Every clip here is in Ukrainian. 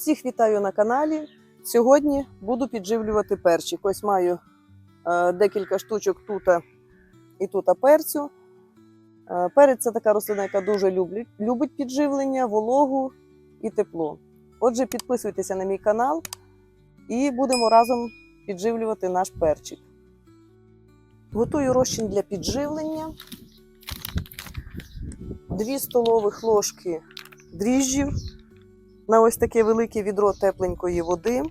Всіх вітаю на каналі. Сьогодні буду підживлювати перчик. Ось маю е, декілька штучок тут і тут перцю. Е, перець це така рослина, яка дуже любить підживлення, вологу і тепло. Отже, підписуйтеся на мій канал і будемо разом підживлювати наш перчик. Готую розчин для підживлення. 2 столових ложки дріжджів на ось таке велике відро тепленької води.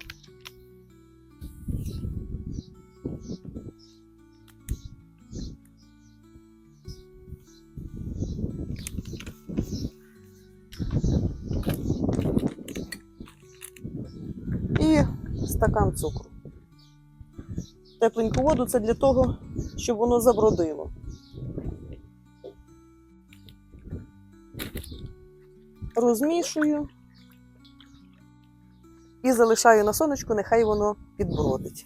І стакан цукру. Тепленьку воду це для того, щоб воно забродило. Розмішую і залишаю на сонечку, нехай воно підбродить.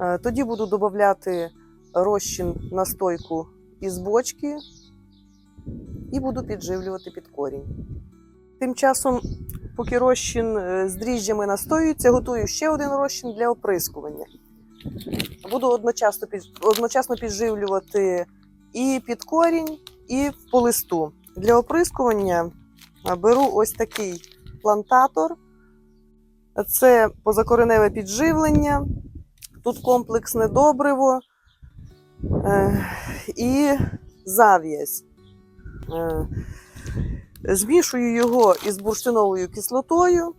Е, Тоді буду додати розчин настойку із бочки і буду підживлювати під корінь. Тим часом, поки розчин е, з дріжджами настоюється, готую ще один розчин для оприскування. Буду одночасно, одночасно підживлювати і під корінь, і по листу. Для оприскування е, беру ось такий плантатор. Це позакореневе підживлення, тут комплексне добриво е, і зав'язь. Е, змішую його із бурштиновою кислотою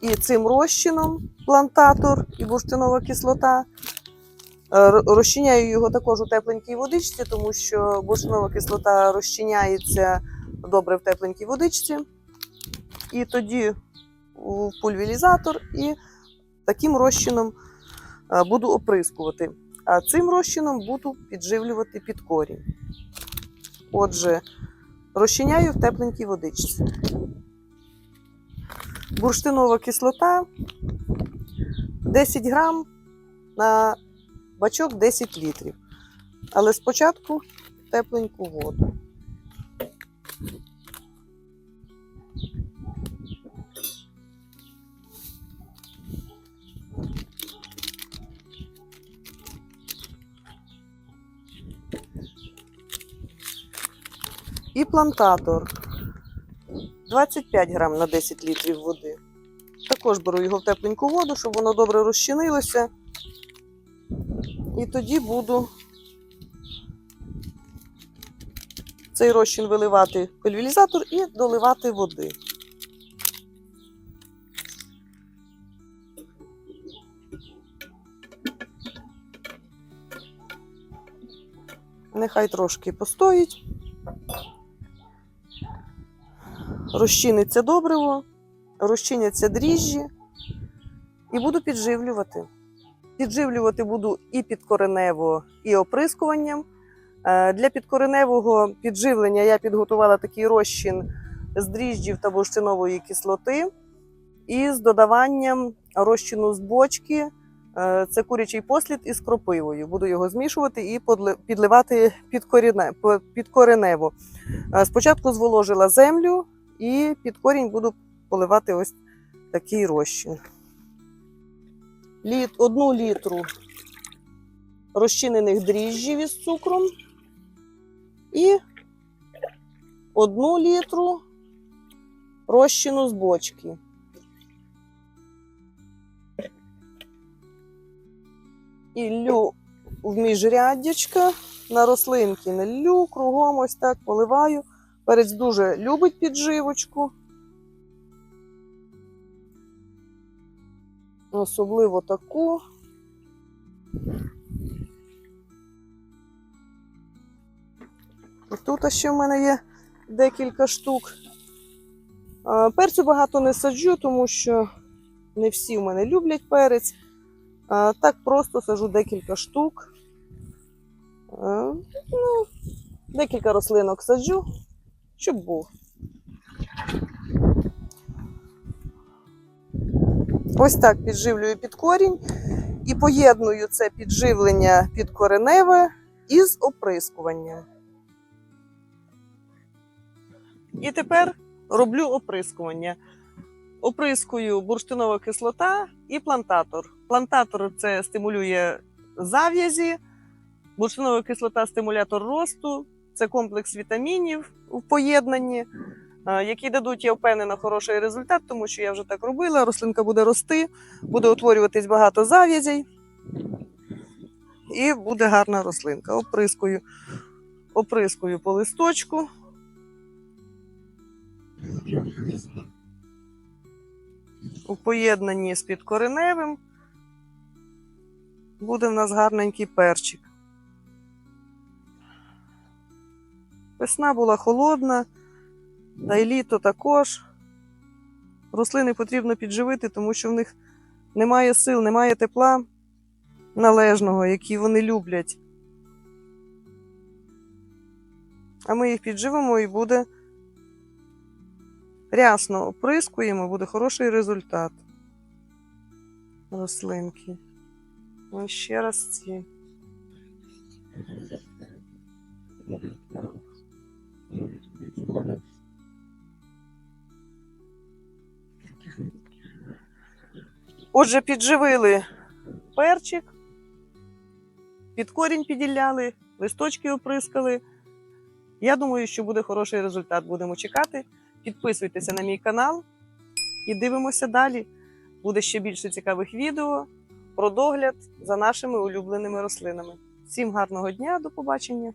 і цим розчином плантатор і бурштинова кислота. Е, Розчиняю його також у тепленькій водичці, тому що бурштинова кислота розчиняється добре в тепленькій водичці. І тоді у пульверізатор і таким розчином е, буду оприскувати. А цим розчином буду підживлювати під корінь. Отже, розчиняю в тепленькій водичці. Бурштинова кислота 10 грам на бачок 10 літрів. Але спочатку тепленьку воду. Плантатор 25 грам на 10 літрів води. Також беру його в тепленьку воду, щоб воно добре розчинилося. І тоді буду цей розчин виливати в пульверізатор і доливати води. Нехай трошки постоїть. Розчиниться добриво, розчиняться дріжджі і буду підживлювати. Підживлювати буду і підкоренево, і оприскуванням. Е, Для підкореневого підживлення я підготувала такий розчин з дріжджів та бурштинової кислоти і з додаванням розчину з бочки. Е, Це курячий послід із кропивою. Буду його змішувати і підливати під, коріне, під коренево. Е, Спочатку зволожила землю і під корінь буду поливати ось такий розчин. Літ, одну літру розчинених дріжджів із цукром і одну літру розчину з бочки. І лю в міжряддячка на рослинки не лю, кругом ось так поливаю. Перець дуже любить підживочку. Особливо таку. І Тут ще в мене є декілька штук. Перцю багато не саджу, тому що не всі в мене люблять перець. Так просто сажу декілька штук. Ну, декілька рослинок саджу, щоб був. Ось так підживлюю під корінь і поєдную це підживлення підкореневе із оприскуванням. І тепер роблю оприскування. оприскую бурштинова кислота і плантатор. Плантатор це стимулює зав'язі, бурштинова кислота стимулятор росту, це комплекс вітамінів в поєднанні, е, які дадуть, я впевнена, хороший результат, тому що я вже так робила. Рослинка буде рости, буде утворюватись багато зав'язей. І буде гарна рослинка. Оприскую, оприскую по листочку. У поєднанні з підкореневим буде в нас гарненький перчик. Весна була холодна, та й літо також. Рослини потрібно підживити, тому що в них немає сил, немає тепла належного, який вони люблять. А ми їх підживимо і буде рясно оприскуємо, буде хороший результат. Рослинки. Ось ще раз ці. Отже, підживили перчик, під корінь піділяли, листочки оприскали. Я думаю, що буде хороший результат. Будемо чекати. Підписуйтеся на мій канал і дивимося далі. Буде ще більше цікавих відео про догляд за нашими улюбленими рослинами. Всім гарного дня, до побачення!